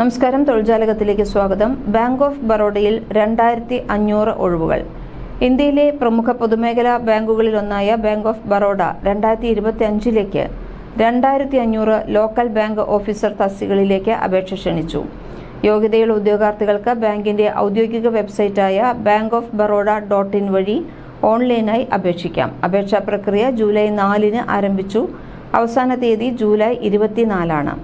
നമസ്കാരം. തൊഴിൽജാലകത്തിലേക്ക് സ്വാഗതം. Bank of ബറോഡയിൽ രണ്ടായിരത്തി അഞ്ഞൂറ് ഒഴിവുകൾ. ഇന്ത്യയിലെ പ്രമുഖ പൊതുമേഖലാ ബാങ്കുകളിലൊന്നായ ബാങ്ക് ഓഫ് ബറോഡ രണ്ടായിരത്തി ഇരുപത്തി അഞ്ചിലേക്ക് രണ്ടായിരത്തി അഞ്ഞൂറ് ലോക്കൽ ബാങ്ക് ഓഫീസർ തസ്തികളിലേക്ക് അപേക്ഷ ക്ഷണിച്ചു. യോഗ്യതയുള്ള ഉദ്യോഗാർത്ഥികൾക്ക് ബാങ്കിന്റെ ഔദ്യോഗിക വെബ്സൈറ്റായ bank of Baroda dot in വഴി ഓൺലൈനായി അപേക്ഷിക്കാം. അപേക്ഷാ പ്രക്രിയ ജൂലൈ നാലിന് ആരംഭിച്ചു. അവസാന തീയതി ജൂലൈ ഇരുപത്തിനാലാണ്.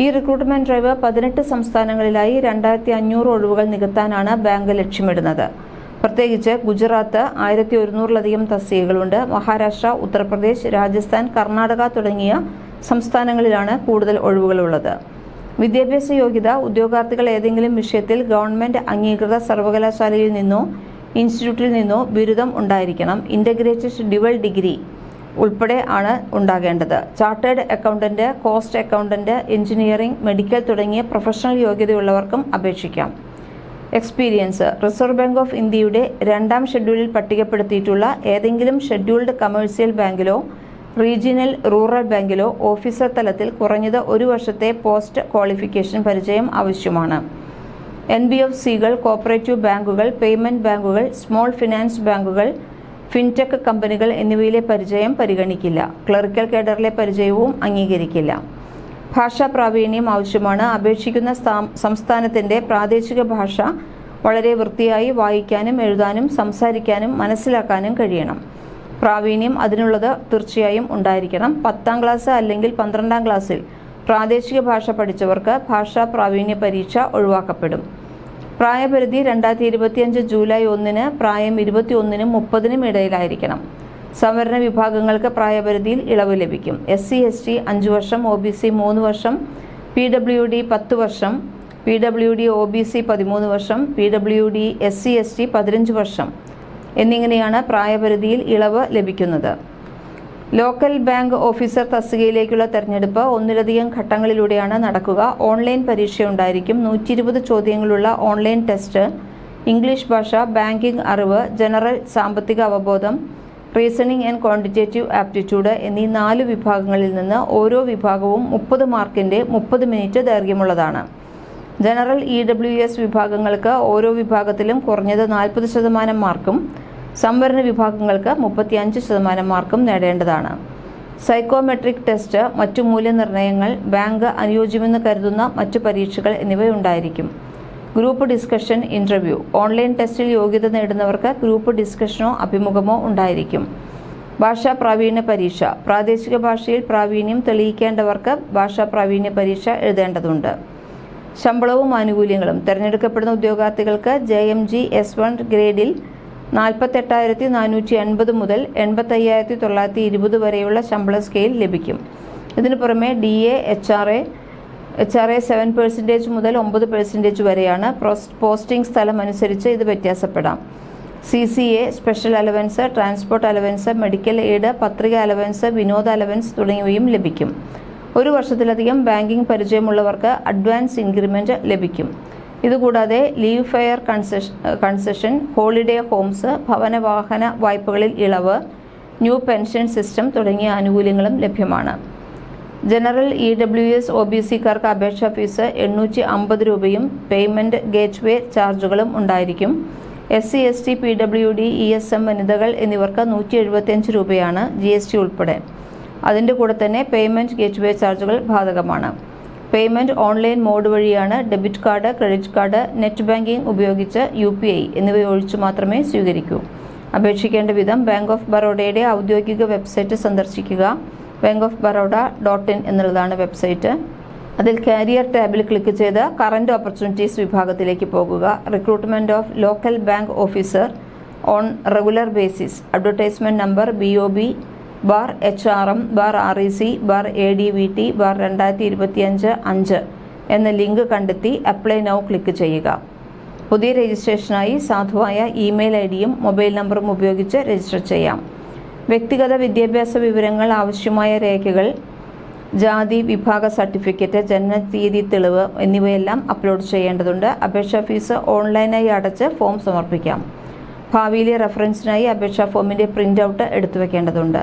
ഈ റിക്രൂട്ട്മെന്റ് ഡ്രൈവ് പതിനെട്ട് സംസ്ഥാനങ്ങളിലായി രണ്ടായിരത്തി അഞ്ഞൂറ് ഒഴിവുകൾ നികത്താനാണ് ബാങ്ക് ലക്ഷ്യമിടുന്നത്. പ്രത്യേകിച്ച് ഗുജറാത്ത് ആയിരത്തി ഒരുന്നൂറിലധികം തസ്തികകളുണ്ട്. മഹാരാഷ്ട്ര ഉത്തർപ്രദേശ് രാജസ്ഥാൻ കർണാടക തുടങ്ങിയ സംസ്ഥാനങ്ങളിലാണ് കൂടുതൽ ഒഴിവുകളുള്ളത്. വിദ്യാഭ്യാസ യോഗ്യത ഉദ്യോഗാർത്ഥികൾ ഏതെങ്കിലും വിഷയത്തിൽ ഗവൺമെന്റ് അംഗീകൃത സർവകലാശാലയിൽ നിന്നോ ഇൻസ്റ്റിറ്റ്യൂട്ടിൽ നിന്നോ ബിരുദം ഉണ്ടായിരിക്കണം. ഇന്റഗ്രേറ്റഡ് ഡ്യുവൽ ഡിഗ്രി ഉൾപ്പെടെ ആണ് ഉണ്ടാകേണ്ടത്. Chartered accountant cost accountant engineering medical തുടങ്ങിയ പ്രൊഫഷണൽ യോഗ്യതയുള്ളവർക്കും അപേക്ഷിക്കാം. എക്സ്പീരിയൻസ് റിസർവ് ബാങ്ക് ഓഫ് ഇന്ത്യയുടെ രണ്ടാം ഷെഡ്യൂളിൽ പട്ടികപ്പെടുത്തിയിട്ടുള്ള ഏതെങ്കിലും ഷെഡ്യൂൾഡ് കമേഴ്സ്യൽ ബാങ്കിലോ റീജിയണൽ റൂറൽ ബാങ്കിലോ ഓഫീസർ തലത്തിൽ കുറഞ്ഞത് ഒരു വർഷത്തെ പോസ്റ്റ് ക്വാളിഫിക്കേഷൻ പരിചയം ആവശ്യമാണ്. എൻ ബി എഫ് സികൾ കോപ്പറേറ്റീവ് ബാങ്കുകൾ പേയ്മെന്റ് ബാങ്കുകൾ സ്മോൾ ഫിനാൻസ് ബാങ്കുകൾ ഫിൻടെക് കമ്പനികൾ എന്നിവയിലെ പരിചയം പരിഗണിക്കില്ല. ക്ലറിക്കൽ കേഡറിലെ പരിചയവും അംഗീകരിക്കില്ല. ഭാഷാ പ്രാവീണ്യം ആവശ്യമാണ്. അപേക്ഷിക്കുന്ന സംസ്ഥാനത്തിന്റെ പ്രാദേശിക ഭാഷ വളരെ വൃത്തിയായി വായിക്കാനും എഴുതാനും സംസാരിക്കാനും മനസ്സിലാക്കാനും കഴിയണം. പ്രാവീണ്യം അതിനുള്ളത് തീർച്ചയായും ഉണ്ടായിരിക്കണം. പത്താം ക്ലാസ് അല്ലെങ്കിൽ പന്ത്രണ്ടാം ക്ലാസ്സിൽ പ്രാദേശിക ഭാഷ പഠിച്ചവർക്ക് ഭാഷാ പ്രാവീണ്യ പരീക്ഷ ഒഴിവാക്കപ്പെടും. പ്രായപരിധി രണ്ടായിരത്തി ഇരുപത്തിയഞ്ച് ജൂലൈ ഒന്നിന് പ്രായം ഇരുപത്തി ഒന്നിനും മുപ്പതിനും ഇടയിലായിരിക്കണം. സംവരണ വിഭാഗങ്ങൾക്ക് പ്രായപരിധിയിൽ ഇളവ് ലഭിക്കും. എസ് സി എസ് ടി അഞ്ച് വർഷം ഒ ബി സി മൂന്ന് വർഷം പി ഡബ്ല്യു ഡി പത്ത് വർഷം P W D O B C പതിമൂന്ന് വർഷം P W D S C S T പതിനഞ്ച് വർഷം. എന്നിങ്ങനെയാണ് പ്രായപരിധിയിൽ ഇളവ് ലഭിക്കുന്നത്. ലോക്കൽ ബാങ്ക് ഓഫീസർ തസ്തികയിലേക്കുള്ള തെരഞ്ഞെടുപ്പ് ഒന്നിലധികം ഘട്ടങ്ങളിലൂടെയാണ് നടക്കുക. ഓൺലൈൻ പരീക്ഷയുണ്ടായിരിക്കും. നൂറ്റി ഇരുപത് ചോദ്യങ്ങളുള്ള ഓൺലൈൻ ടെസ്റ്റ് ഇംഗ്ലീഷ് ഭാഷ ബാങ്കിംഗ് അറിവ് ജനറൽ സാമ്പത്തിക അവബോധം റീസണിംഗ് ആൻഡ് ക്വാണ്ടിറ്റേറ്റീവ് ആപ്റ്റിറ്റ്യൂഡ് എന്നീ നാല് വിഭാഗങ്ങളിൽ നിന്ന് ഓരോ വിഭാഗവും മുപ്പത് മാർക്കിന്റെ മുപ്പത് മിനിറ്റ് ദൈർഘ്യമുള്ളതാണ്. ജനറൽ ഇ ഡബ്ല്യു എസ് വിഭാഗങ്ങൾക്ക് ഓരോ വിഭാഗത്തിലും കുറഞ്ഞത് നാൽപ്പത് ശതമാനം മാർക്കും സംവരണ വിഭാഗങ്ങൾക്ക് മുപ്പത്തിയഞ്ച് ശതമാനം മാർക്കും നേടേണ്ടതാണ്. സൈക്കോമെട്രിക് ടെസ്റ്റ് മറ്റു മൂല്യനിർണയങ്ങൾ ബാങ്ക് അനുയോജ്യമെന്ന് കരുതുന്ന മറ്റു പരീക്ഷകൾ എന്നിവയുണ്ടായിരിക്കും. ഗ്രൂപ്പ് ഡിസ്കഷൻ ഇന്റർവ്യൂ ഓൺലൈൻ ടെസ്റ്റിൽ യോഗ്യത നേടുന്നവർക്ക് ഗ്രൂപ്പ് ഡിസ്കഷനോ അഭിമുഖമോ ഉണ്ടായിരിക്കും. ഭാഷാ പ്രാവീണ്യ പരീക്ഷ. പ്രാദേശിക ഭാഷയിൽ പ്രാവീണ്യം തെളിയിക്കേണ്ടവർക്ക് ഭാഷാ പ്രാവീണ്യ പരീക്ഷ എഴുതേണ്ടതുണ്ട്. ശമ്പളവും ആനുകൂല്യങ്ങളും. തിരഞ്ഞെടുക്കപ്പെടുന്ന ഉദ്യോഗാർത്ഥികൾക്ക് J M G S one ഗ്രേഡിൽ നാൽപ്പത്തെട്ടായിരത്തി നാനൂറ്റി എൺപത് മുതൽ എൺപത്തയ്യായിരത്തി തൊള്ളായിരത്തി ഇരുപത് വരെയുള്ള ശമ്പള സ്കെയിൽ ലഭിക്കും. ഇതിനു പുറമെ D A H R A H R A seven percentage മുതൽ ഒമ്പത് പെർസെന്റേജ് വരെയാണ് പോസ്റ്റിംഗ് സ്ഥലം അനുസരിച്ച് ഇത് വ്യത്യാസപ്പെടാം. C C A special allowance transport allowance medical aid പത്രിക അലവൻസ് വിനോദ അലവൻസ് തുടങ്ങിയവയും ലഭിക്കും. ഒരു വർഷത്തിലധികം ബാങ്കിംഗ് പരിചയമുള്ളവർക്ക് അഡ്വാൻസ് ഇൻക്രിമെന്റ് ലഭിക്കും. ഇതുകൂടാതെ leave fare concession concession holiday homes ഭവന വാഹന വായ്പകളിൽ ഇളവ് ന്യൂ പെൻഷൻ സിസ്റ്റം തുടങ്ങിയ ആനുകൂല്യങ്ങളും ലഭ്യമാണ്. General E W S O B സിക്കാർക്ക് അപേക്ഷാ ഫീസ് എണ്ണൂറ്റി അമ്പത് രൂപയും പേയ്മെന്റ് ഗേറ്റ് വേ ചാർജുകളും ഉണ്ടായിരിക്കും. S C S T P W D E S M വനിതകൾ എന്നിവർക്ക് നൂറ്റി എഴുപത്തിയഞ്ച് രൂപയാണ് ജി എസ് ടി ഉൾപ്പെടെ. അതിന്റെ കൂടെ തന്നെ പേയ്മെന്റ് ഗേറ്റ് വേ ചാർജുകൾ ബാധകമാണ്. പേയ്മെന്റ് ഓൺലൈൻ മോഡ് വഴിയാണ് debit card credit card net banking ഉപയോഗിച്ച് യു പി ഐ എന്നിവയൊഴിച്ചു മാത്രമേ സ്വീകരിക്കൂ. അപേക്ഷിക്കേണ്ട വിധം ബാങ്ക് ഓഫ് ബറോഡയുടെ ഔദ്യോഗിക വെബ്സൈറ്റ് സന്ദർശിക്കുക. Bank of Baroda dot in എന്നുള്ളതാണ് വെബ്സൈറ്റ്. അതിൽ കാരിയർ ടാബിൽ ക്ലിക്ക് ചെയ്ത് കറന്റ് ഓപ്പർച്യൂണിറ്റീസ് വിഭാഗത്തിലേക്ക് പോകുക. Recruitment of local bank officer on regular basis advertisement number B O B bar H R M bar R E C bar A D V T bar രണ്ടായിരത്തി ഇരുപത്തിയഞ്ച് അഞ്ച് എന്ന link കണ്ടെത്തി apply now click ചെയ്യുക. പുതിയ രജിസ്ട്രേഷനായി സാധുവായ email I ഡിയും മൊബൈൽ നമ്പറും ഉപയോഗിച്ച് രജിസ്റ്റർ ചെയ്യാം. വ്യക്തിഗത വിദ്യാഭ്യാസ വിവരങ്ങൾ ആവശ്യമായ രേഖകൾ ജാതി വിഭാഗ സർട്ടിഫിക്കറ്റ് ജനനതീയതി തെളിവ് എന്നിവയെല്ലാം അപ്ലോഡ് ചെയ്യേണ്ടതുണ്ട്. അപേക്ഷാ ഫീസ് ഓൺലൈനായി അടച്ച് ഫോം സമർപ്പിക്കാം. ഭാവിയിലെ റെഫറൻസിനായി അപേക്ഷാ ഫോമിന്റെ പ്രിന്റ് ഔട്ട് എടുത്തു വെക്കേണ്ടതുണ്ട്